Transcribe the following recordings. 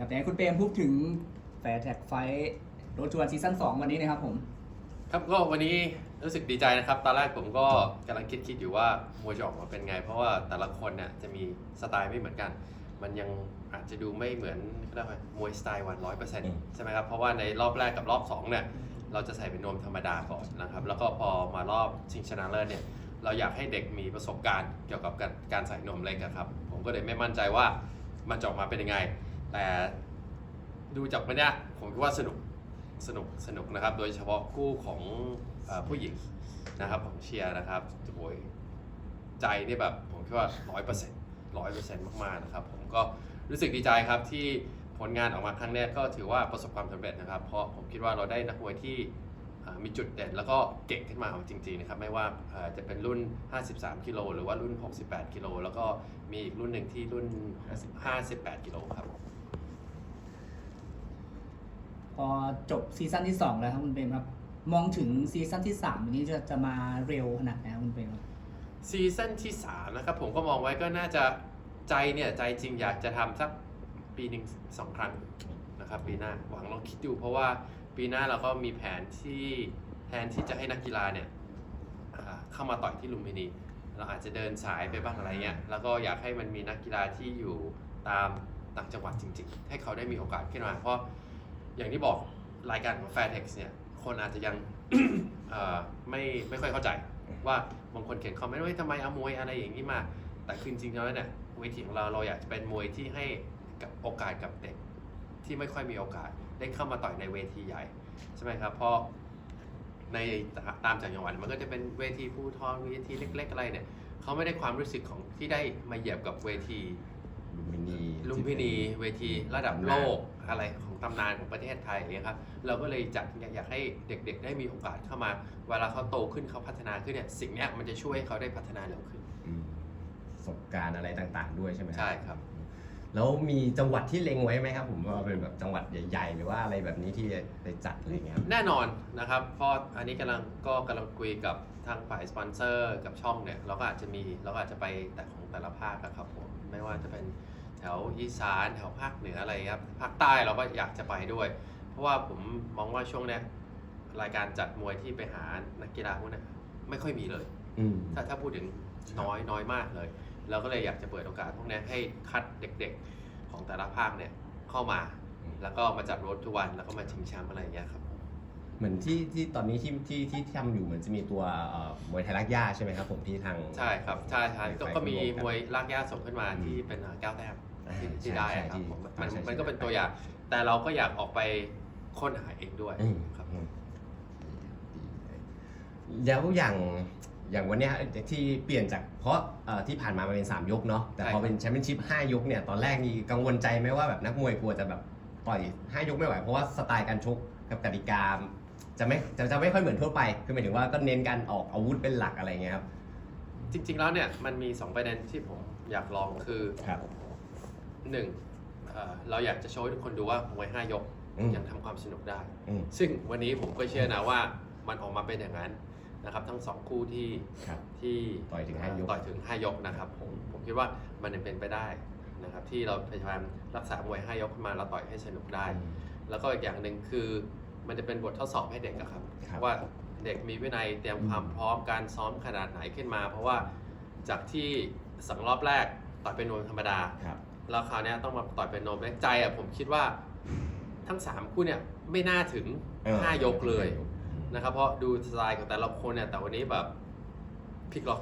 ครับแต่ให้คุณเปรมพูดถึงแฟร์แท็กไฟโรจวนซีซั่น2วันนี้นะครับผมครับก็วันนี้รู้สึกดีใจนะครับ ตอนแรกผมก็กำลังคิดคิดอยู่ว่ามวยจะออกมาเป็นไง เพราะว่าแต่ละคนเนี่ยจะมีสไตล์ไม่เหมือนกัน มันยังอาจจะดูไม่เหมือนเรียกว่ามวยสไตล์วันร้อยเปอร์เซ็นต์ใช่ไหมครับ เพราะว่าในรอบแรกกับรอบสองเนี่ยเราจะใส่เป็นนวมธรรมดาก่อนนะครับ แล้วก็พอมารอบชิงชนะเลิศเนี่ยเราอยากให้เด็กมีประสบการณ์เกี่ยวกับการใส่นวมเล็กครับ ผมก็เลยไม่มั่นใจว่ามันจะออกมาเป็นยังไง แต่ดูจากวันเนี้ยผมคิดว่าสนุกสนุกสนุกนะครับ โดยเฉพาะคู่ของอผู้หญิงนะครับของเชียร์นะครับโอ้ยใจนี่แบบผมคิดว่าร้อยเปอร์เซ็นต์ร้อยเปอร์เซ็นต์มากๆนะครับ ผมก็รู้สึกดีใจครับที่ผลงานออกมาครั้งเนี้ก็ถือว่าประสบความสำเร็จนะครับ เพราะผมคิดว่าเราได้นักมวยที่มีจุดเด่นแล้วก็เก่งขึ้นมาจริงๆนะครับ ไม่ว่าจะเป็นรุ่น 53 กิโลหรือว่ารุ่น 68 กิโลแล้วก็มีอีกรุ่นหนึ่งที่รุ่น 58 กิโลครับ อจบซีซั่นที่ 2 แล้วครับคุณเปรมครับ มองถึงซีซั่นที่3างนี้จะจะมาเร็วขนาดไหนครับคุณเปรมครับซีซั่นที่3นะครับผมก็มองไว้ก็น่าจะใจเนี่ยใจจริงอยากจะทำสักปีหนึ่งสองครั้งนะครับปีหน้าหวังลองคิดดูเพราะว่าปีหน้าเราก็มีแผนที่แทนที่จะให้นักกีฬาเนี่ยเข้ามาต่อยที่ลุมพินี เราอาจจะเดินสายไปบ้างอะไรเงี้ยแล้วก็อยากให้มันมีนักกีฬาที่อยู่ตามต่างจังหวัดจริง ๆ ให้เขาได้มีโอกาสขึ้นมาเพราะ อย่างที่บอกรายการของ Fairtex เนี่ยคนอาจจะยัง เอ่อไม่ไม่ค่อยเข้าใจ ว่าบางคนเขียนคอมเมนต์ว่าทำไมเอามวยอะไรอย่างนี้มา แต่คือจริงๆแล้วเนี่ยเวทีของเราเราอยากจะเป็นมวยที่ให้กับโอกาสกับเด็กที่ไม่ค่อยมีโอกาสได้เข้ามาต่อยในเวทีใหญ่ใช่ไหมครับเพราะในตามต่างจังหวัดมันก็จะเป็นเวทีภูทรเวทีเล็ก ๆ อะไรเนี่ยเขาไม่ได้ความรู้สึกของที่ได้มาเหยียบกับเวที ลุมพินีลุมพินีเวทีระดับโลกอะไรของตำนานของประเทศไทยอย่างเงี้ยครับเราก็เลยจัดอยากให้เด็กๆ ได้มีโอกาสเข้ามา เวลาเขาโตขึ้นเขาพัฒนาขึ้นเนี่ยสิ่งเนี้ยมันจะช่วยให้เขาได้พัฒนาเร็วขึ้นอืมประสบการณ์อะไรต่างๆ ด้วยใช่ไหมใช่ครับ แล้วมีจังหวัดที่เล็งไว้ไหมครับ ผมว่าเป็นแบบจังหวัดใหญ่ ๆ หรือว่าอะไรแบบนี้ที่ไปจัดอะไรอย่างเงี้ยครับแน่นอนนะครับเพราะอันนี้กำลังก็กำลังคุยกับทางฝ่ายสปอนเซอร์กับช่องเนี่ยเราก็อาจจะมีเราก็อาจจะไปแต่ของแต่ละภาคนะครับผมไม่ว่าจะเป็น แถวอีสานแถวภาคเหนืออะไรครับภาคใต้เราก็อยากจะไปด้วย เพราะว่าผมมองว่าช่วงเนี้ยรายการจัดมวยที่ไปหานักกีฬาพวกเนี้ยไม่ค่อยมีเลย อืม ถ้าถ้าพูดถึงน้อยน้อยมากเลย เราก็เลยอยากจะเปิดโอกาสพวกเนี้ยให้คัดเด็กๆของแต่ละภาคเนี่ยเข้ามา แล้วก็มาจัดรถทุกวันแล้วก็มาชิงแชมป์อะไรอย่างเงี้ยครับ เหมือนที่ที่ตอนนี้ที่ที่ที่ทำอยู่เหมือนจะมีตัวเอ่อมวยไทยรักย่าใช่ไหมครับผมที่ทาง ใช่ครับใช่ใช่ก็ไปก็มีร่วมกันมวยลากย่าส่งขึ้นมาอืมที่เป็นอ่าแก้วแต้มอ่าที่ใช่ที่ได้ใช่อะครับที่ผมมันใช่ใช่มันก็เป็นใช่ตัวอย่าง แต่เราก็อยากออกไปค้นหาเองด้วยอืม ครับอืมแล้วอย่างอย่างวันเนี้ยที่เปลี่ยนจากเพราะเอ่อที่ผ่านมามันเป็น 3 ยกเนาะแต่พอเป็นแชมเปี้ยนชิพ5ยกเนี่ยตอนแรกนี่กังวลใจไหมว่าแบบนักมวยกลัวจะแบบต่อย 5 ยกไม่ไหว เพราะว่าสไตล์การชกกับกติกา จะไม่จะจะไม่ค่อยเหมือนทั่วไป คือหมายถึงว่าก็เน้นการออกอาวุธเป็นหลักอะไรเงี้ยครับ จริง ๆ แล้วเนี่ยมันมี 2 ประเด็นที่ผมอยากลองคือครับ หนึ่งเอ่อเราอยากจะโชว์ให้ทุกคนดูว่ามวย5ยกอืม ยังทำความสนุกได้ อืมซึ่งวันนี้ผมก็เชื่อนะว่ามันออกมาเป็นอย่างนั้นนะครับ ทั้งสองคู่ที่ครับ ที่ต่อยถึงห้ายก ต่อยถึง5ยกนะครับผมผมคิดว่ามันยังเป็นไปได้นะครับ ที่เราพยายามรักษามวย5ยกขึ้นมาแล้วต่อยให้สนุกได้ แล้วก็อีกอย่างหนึ่งคือ มันจะเป็นบททดสอบให้เด็กอะครับ ครับ ว่าเด็กมีวินัยเตรียมความพร้อมการซ้อมขนาดไหนขึ้นมา เพราะว่าจากที่สองรอบแรกต่อยเป็นนวมธรรมดา ครับ แล้วคราวเนี้ยต้องมาต่อยเป็นนมและใจอะผมคิดว่าทั้ง3คู่เนี่ยไม่น่าถึงเออ5ยกเลยนะครับเพราะดูสไตล์ของแต่ละคนเนี่ยแต่วันนี้แบบพลิกล็อก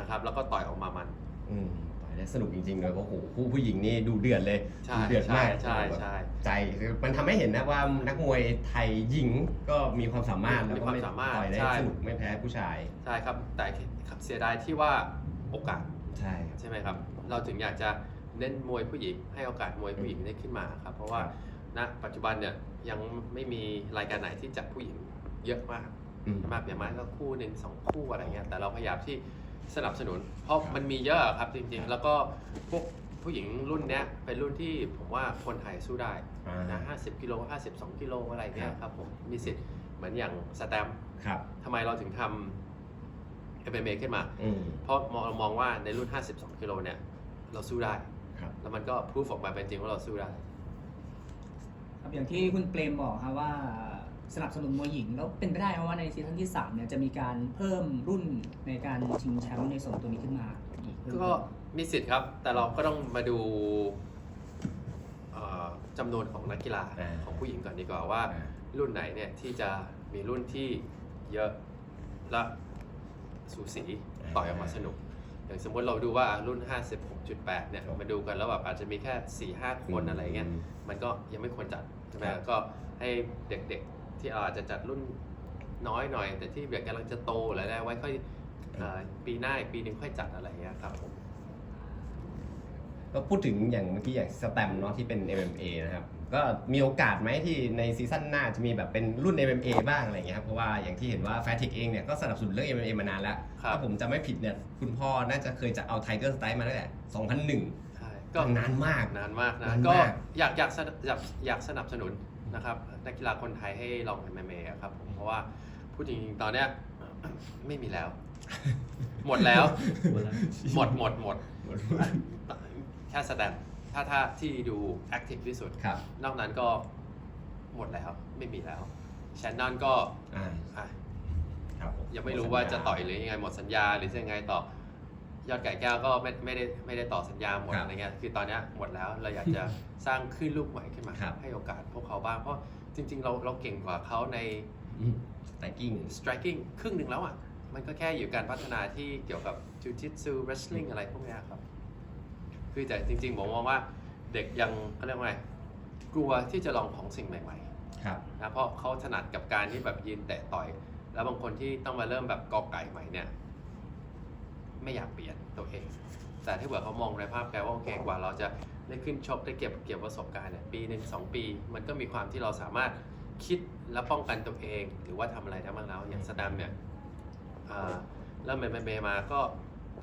นะครับแล้วก็ต่อยออกมามัน อืมต่อยได้ สนุกจริงๆเลยเพราะโอ้โหคู่ผู้หญิงนี่ดูเดือดเลยใช่ดูเดือดมากใช่ใช่ ใจคือมันทำให้เห็นนะว่านักมวยไทยหญิงก็มีความสามารถมีแล้วก็ความไม่สามารถต่อยได้ใช่ สนุกไม่แพ้ผู้ชาย ใช่ครับ แต่เสียดายที่ว่าโอกาสใช่ครับ ใช่ไหมครับ เราถึงอยากจะเน้นมวยผู้หญิงให้โอกาสมวยผู้หญิงได้ขึ้นมาครับ เพราะว่าครับณปัจจุบันเนี่ยยังไม่มีรายการไหนที่จัดผู้หญิงเยอะมาก อืม มากอย่างมากก็คู่หนึ่งสองคู่อะไรเงี้ยแต่เราพยายามที่ สนับสนุน เพราะครับมันมีเยอะครับจริงครับๆแล้วก็พวกผู้หญิงรุ่นเนี้ยเป็นรุ่นที่ผมว่าคนไทยสู้ได้อ่านะ50 กิโล 52 กิโลอะไรเงี้ยครับครับผมมีสิทธิ์เหมือนอย่างสแตมป์ครับ ทำไมเราถึงทำ MMA ขึ้นมา อืมเพราะมองเรามองว่าในรุ่น 52 กิโลเนี่ย เราสู้ได้ ครับ แล้วมันก็พูดออกมาเป็นจริงว่าเราสู้ได้ ครับอย่างที่คุณเปรมบอกครับว่า สนับสนุนมวยหญิง แล้วเป็นไปได้ไหมว่าในซีซั่นที่3เนี่ยจะมีการเพิ่มรุ่นในการชิงแชมป์ในส่วนตัวนี้ขึ้นมาอีกเพิ่มก็มีสิทธิ์ครับ แต่เราก็ต้องมาดูเอ่อจำนวนของนักกีฬาอ่า ของผู้หญิงก่อนดีกว่าว่า รุ่นไหนเนี่ยที่จะมีรุ่นที่เยอะและสูสีต่อยออกมาสนุก อย่างสมมติเราดูว่ารุ่น 56.8 เนี่ยครับมาดูกันแล้วแบบอาจจะมีแค่ 4-5 คนอะไรเงี้ย มันก็ยังไม่ควรจัดใช่ไหมครับ ก็ให้เด็กๆ ที่อาจจะจัดรุ่นน้อยหน่อย แต่ที่แบบกำลังจะโตอะไรได้ไว้ค่อยเอ่อปีหน้าอีกปีหนึงค่อยจัดอะไรเงี้ยครับผม ก็พูดถึงอย่างเมื่อกี้อย่างสแตมเนาะที่เป็น MMA นะครับ ก็มีโอกาสไหมที่ในซีซั่นหน้าจะมีแบบเป็นรุ่น MMA บ้างอะไรเงี้ยครับเพราะว่าอย่างที่เห็นว่าแฟติกเองเนี่ยก็สนับสนุนเรื่อง MMA มานานแล้ว ครับ ถ้าผมจะไม่ผิดเนี่ยคุณพ่อน่าจะเคยจะเอาไทเกอร์สไตล์มาตั้งแต่ 2001 ใช่ก็นานมาก นานมากนะนานมาก ก็อยากอยากสนับอยากอยากสนับสนุน นะครับนักกีฬาคนไทยให้ลอง MMA อะครับผมเพราะว่าพูดจริงๆตอนเนี้ย ไม่มีแล้ว หมดแล้ว หมดหมดหมดแค่แสดงถ้าถ้าที่ดูแอคทีฟที่สุด ครับ นอกนั้นก็หมดแล้วไม่มีแล้วแชนนอนก็อ่าอะครับผยังไม่รู้ว่าจะต่อยหรือยังไงหมดสัญญาหรือจะยังไงต่อ ยอดไก่แก้วก็ไม่ไม่ได้ไม่ได้ต่อสัญญาหมดครับอะไรเงี้ยคือตอนเนี้ยหมดแล้วเราอยากจะ สร้างคลื่นลูกใหม่ขึ้นมา ครับ ให้โอกาสพวกเขาบ้างเพราะจริง ๆ เราเราเก่งกว่าเขาใน สไตกิ้ง striking ครึ่งหนึ่งแล้วอะมันก็แค่อยู่การพัฒนาที่เกี่ยวกับ jiu-jitsu wrestling อะไรพวกเนี้ยครับ คือแต่จริง ๆ ผมมองว่าเด็กยังเขาเรียกว่าไงกลัวที่จะลองของสิ่งใหม่ ๆ ครับ นะเพราะเขาถนัดกับการที่แบบยืนแตะต่อย แล้วบางคนที่ต้องมาเริ่มแบบกอไก่ใหม่เนี่ย ไม่อยากเปลี่ยนตัวเอง แต่ถ้าเผื่อเขามองในภาพไกลว่าโอเคกว่าเราจะได้ขึ้นชกได้เก็บเกี่ยวประสบการณ์เนี่ยปีหนึ่งสองปี มันก็มีความที่เราสามารถคิดและป้องกันตัวเอง หรือว่าทำอะไรได้บ้างแล้วอย่างสแตมเนี่ยเริ่มเป็นเมมาก็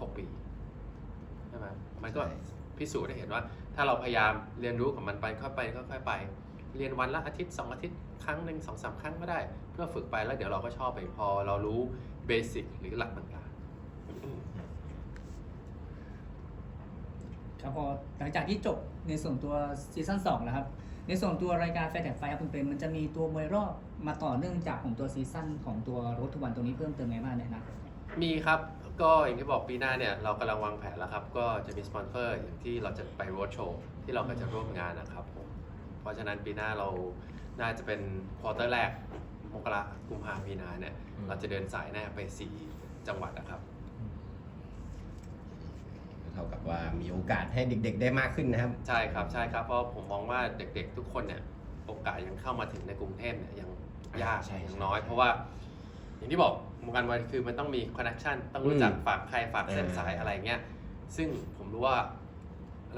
หกปีใช่ไหมมันก็พิสูจน์ได้เห็นว่า ถ้าเราพยายามเรียนรู้กับมันไปค่อยไปค่อยไป เรียนวันละอาทิตย์สองอาทิตย์ครั้งหนึ่งสองสามครั้งก็ได้ เพื่อฝึกไปแล้วเดี๋ยวเราก็ชอบไปพอเรารู้เบสิกหรือหลักต่าง ครับพอหลังจากที่จบในส่วนตัวซีซั่น2แล้วครับ ในส่วนตัวรายการแฟร์แท็กไฟครับคุณเปรมมันจะมีตัวมวยรอบมาต่อเนื่องจากของตัวซีซั่นของตัวรถทุกวันตรงนี้เพิ่มเติมไงบ้างในอนาคตๆมีครับ ก็อย่างที่บอกปีหน้าเนี่ยเรากำลังวางแผนแล้วครับ ก็จะมีสปอนเซอร์อย่างที่เราจะไปโรดโชว์ที่เราก็จะร่วมงานนะครับผม เพราะฉะนั้นปีหน้าเราน่าจะเป็นควอเตอร์แรกมกรากุมภามีนาเนี่ยอืมเราจะเดินสายแน่ไป 4 จังหวัดนะครับเท่ากับว่ามีโอกาสให้เด็ก ๆ ได้มากขึ้นนะครับ ใช่ครับใช่ครับเพราะผมมองว่าเด็กๆ ทุกคนเนี่ยโอกาสยังเข้ามาถึงในกรุงเทพเนี่ยยังยากใช่ยังใช่น้อย เพราะว่า อย่างที่บอกวงการมวยคือมันต้องมีคอนเน c ชันต้องรู้จักอืมฝากใครฝากเส้นเออสายอะไรเงี้ยซึ่งผมรู้ว่า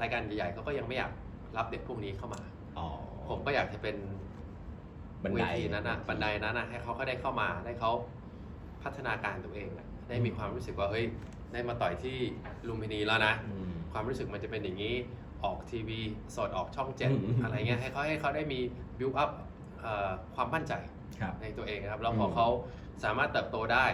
รายการใหญ่ๆเขาก็ยังไม่อยากรับเด็กพวกนี้เข้ามาอ๋อผมก็อยากจะเป็นบันเวไดทีนั้นนะบันไดนั้นนะให้เขาก็ได้เข้ามาได้เขาพัฒนาการตัวเองอะได้มีความรู้สึกว่าเฮ้ย ได้มาต่อยที่ลุมพินีแล้วนะ อืม ความรู้สึกมันจะเป็นอย่างนี้ออกทีวีสดออกช่องเจ็ดอืม อะไรเงี้ยให้เขาให้เขาได้มี build up เอ่อความมั่นใจครับ ในตัวเองนะครับ แล้วพออม เขาสามารถเติบโตได้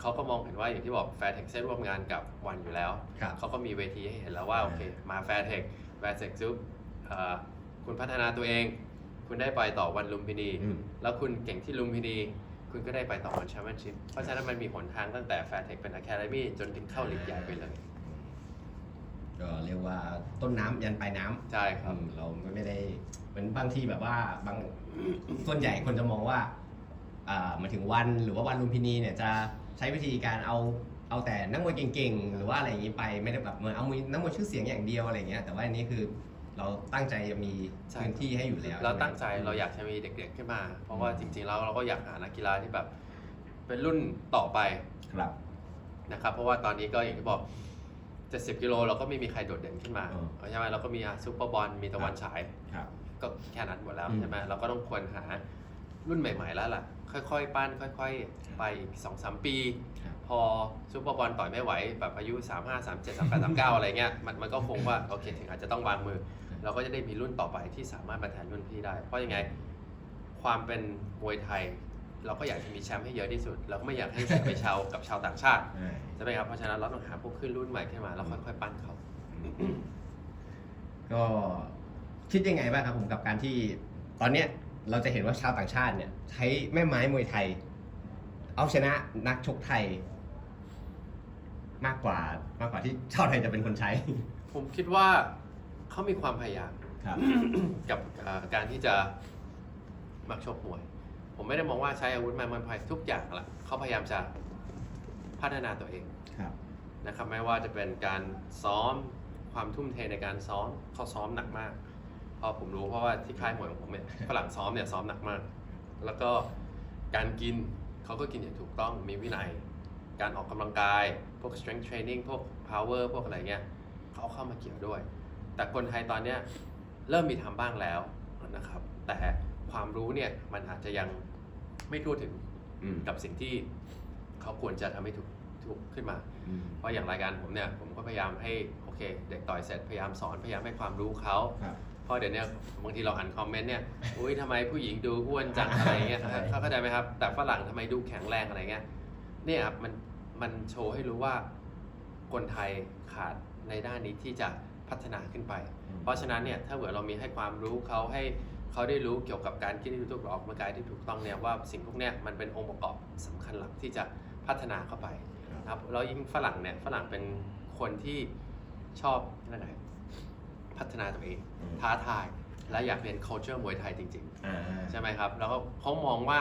เขาก็มองเห็นว่าอย่างที่บอกแฟร์เทคได้ร่วมงานกับวันอยู่แล้ว ครับ เขาก็มีเวทีให้เห็นแล้วว่า โอเค มาแฟร์เทคแฟร์เทคซุปคุณพัฒนาตัวเอง คุณได้ไปต่อวันลุมพินี อืม แล้วคุณเก่งที่ลุมพินี คุณก็ได้ไปต่อวันแชมเปี้ยนชิพเพราะฉะนั้นมันมีหนทางตั้งแต่แฟร์เทคเป็นอะคาเดมี่จนถึงเข้าลีกใหญ่ไปเลย ก็เรียกว่าต้นน้ำยันปลายน้ำใช่ครับ อืมเราไม่ได้เหมือนบางทีแบบว่าบางส่วนใหญ่คนจะมองว่าอ่ามาถึงวันหรือว่าวันลุมพินีเนี่ยจะใช้วิธีการเอาเอาแต่นักมวยเก่งๆ หรือว่าอะไรอย่างนี้ไปไม่ได้แบบเหมือนเอามวยนักมวยชื่อเสียงอย่างเดียวอะไรอย่างเงี้ยแต่ว่าอันนี้คือ เราตั้งใจจะมีใช่พื้นที่ให้อยู่แล้วเราช่ไหมตั้งใจเราอยากจะมีเด็กๆขึ้นมา เพราะว่าจริง ๆ แล้วเราก็อยากหานักกีฬาที่แบบ เป็นรุ่นต่อไปครับนะครับ เพราะว่าตอนนี้ก็อย่างที่บอก70กิโลเราก็ไม่มีใครโดดเด่นขึ้นมาอืมใช่ไหมเราก็มีซูเปอร์บอลมีตะวันฉายครับก็แค่นั้นหมดแล้วอืมใช่ไหมเราก็ต้องควรหารุ่นใหม่ๆแล้วล่ะ ค่อยๆ ปั้นค่อย ๆ ไปอีกสองสามปีครับพอซูเปอร์บอลต่อยไม่ไหว แบบอายุ 3 5 3 7 3 8 3 9 อะไรเงี้ยมันมันก็คงว่า โอเค ถึงอาจจะต้องวางมือ เราก็จะได้มีรุ่นต่อไปที่สามารถมาแทนรุ่นพี่ได้ เพราะยังไงความเป็นมวยไทย เราก็อยากจะมีแชมป์ให้เยอะที่สุด เราก็ไม่อยากให้เสียไปชาวกับชาวต่างชาติอ่าใช่ไหมครับเพราะฉะนั้นเราต้องหาพวกขึ้นรุ่นใหม่ขึ้นมาแล้วค่อยๆปั้นเขาก็คิดยังไงบ้างครับผมกับการที่ตอนเนี้ยเราจะเห็นว่าชาวต่างชาติเนี่ย ใช้แม่ไม้มวยไทย เอาชนะนักชกไทย มากกว่ามากกว่าที่ชาวไทยจะเป็นคนใช้ ผมคิดว่า เขามีความพยายาม ครับ กับเอ่อการที่จะมักชกมวย ผมไม่ได้มองว่าใช้อาวุธแมนมันพายทุกอย่างละเขาพยายามจะพัฒนาตัวเองครับ นะครับไม่ว่าจะเป็นการซ้อมความทุ่มเทในการซ้อมเขาซ้อมหนักมากเพอผมรู้เพราะว่าที่ค่ายมวยของผมเนี่ยฝรั่งซ้อมเนี่ยซ้อมหนักมาก แล้วก็การกินเขาก็กินอย่างถูกต้องมีวินัย การออกกำลังกาย พวก strength training พวก power พวกอะไรเงี้ยเขาเข้ามาเกี่ยวด้วย แต่คนไทยตอนเนี้ยเริ่มมีทำบ้างแล้วนะครับ แต่ความรู้เนี่ยมันอาจจะยังไม่ทั่วถึงอืมกับสิ่งที่เขาควรจะทำให้ถูกถูกขึ้นมาอืมเพราะอย่างรายการผมเนี่ยผมก็พยายามให้โอเค เด็กต่อยเสร็จพยายามสอนพยายามให้ความรู้เขาครับเพราะเดี๋ยวเนี้บางทีเราอ่านคอมเมนต์เนี่ยอุ้ยทำไมผู้หญิงดูอ้วนจังอะไรเงี้ยใช่เขาเข้าใจไหมครับ แต่ฝรั่งทำไมดูแข็งแรงอะไรเงี้ยเนี่ยครับมันมันโชว์ให้รู้ว่าคนไทยขาดในด้านนี้ที่จะ พัฒนาขึ้นไป เพราะฉะนั้นเนี่ยถ้าเกิดเรามีให้ความรู้เขาให้เขาได้รู้เกี่ยวกับการกินที่ถูกออกกำลังกายที่ถูกต้องเนี่ยว่าสิ่งพวกเนี้ยมันเป็นองค์ประกอบสำคัญหลักที่จะพัฒนาเข้าไปนะครับแล้วยิ่งฝรั่งเนี่ยฝรั่งเป็นคนที่ชอบนั่นแหละพัฒนาตัวเองอืมท้าทายและอยากเรียน culture มวยไทยจริงอ่าๆใช่ไหมครับ แล้วก็เขามองว่า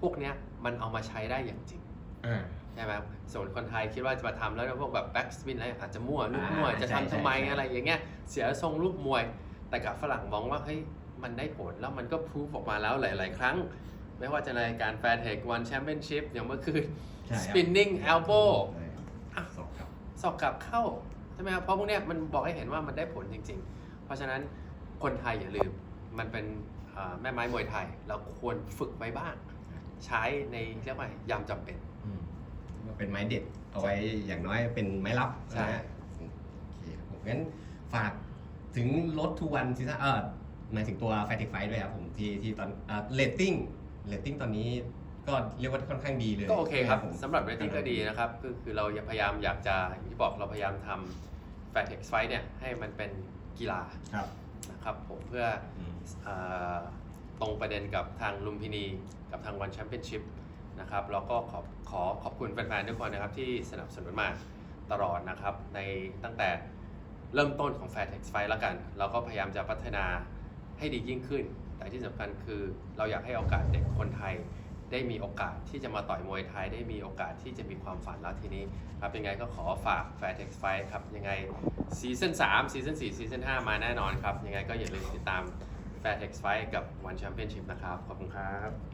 พวกเนี้ยมันเอามาใช้ได้อย่างจริงอ่า ใช่ไหมครับส่วนคนไทยคิดว่าจะมาทำแล้วพวกแบบ back spin อะไรอาจจะมั่วลูกอ่ามวยจะใช่ทำทำไมใช่ใช่อะไรอย่างเงี้ยเสียทรงลูกมวย แต่กับฝรั่งมองว่าเฮ้ยมันได้ผลแล้วมันก็พ o ู f ออกมาแล้วหลาย ๆ ครั้ง ไม่ว่าจะในการ Fair Tech One Championship อย่างเมื่อคืนใช่ครับ spinning elbow ใช่อะสองครับสอบกลับเข้าใช่ไหมครับเพราะพวกเนี้ยมันบอกให้เห็นว่ามันได้ผลจริง ๆ เพราะฉะนั้นคนไทยอย่าลืมมันเป็นเอ่อแม่ไม้มวยไทย เราควรฝึกไว้บ้าง ใช้ในเรียกว่ายามจำเป็นอืม ก็เป็นไม้เด็ดเอาไว้อย่างน้อยเป็นไม้ลับใช่ นะฮะโอเคครับผมงั้นฝากถึงรถทูวันซีซั่นเออหมายถึงตัวไฟเทคไฟด้วยครับผมที่ที่ตอนเลตติ้งเลตติ้งตอนนี้ก็เรียกว่าค่อนข้างดีเลยก็โอเคครับผมสำหรับเรตติ้งก็ดีนะครับคือคือเราพยายามอยากจะอย่างที่บอกเราพยายามทำแฟร์เท็กซ์ไฟเนี่ยให้มันเป็นกีฬาครับนะครับผมเพื่ออืม เอ่อตรงประเด็นกับทางลุมพินี กับทางวันแชมเปี้ยนชิพ นะครับแล้วก็ขอบขอขอบคุณแฟนๆทุกคนนะครับที่สนับสนุนมาตลอดนะครับในตั้งแต่เริ่มต้นของ Fair Tex Fight แล้วกัน เราก็พยายามจะพัฒนาให้ดียิ่งขึ้น แต่ที่สำคัญคือเราอยากให้โอกาสเด็กคนไทย ได้มีโอกาสที่จะมาต่อยมวยไทย ได้มีโอกาสที่จะมีความฝันแล้วทีนี้ครับยังไงก็ขอฝาก Fair Tex Fight ครับยังไงซีซั่น3ซีซั่น4ซีซั่น5มาแน่นอนครับยังไงก็อย่าลืมติดตาม Fair Tex Fight กับ One Championship นะครับขอบคุณครับ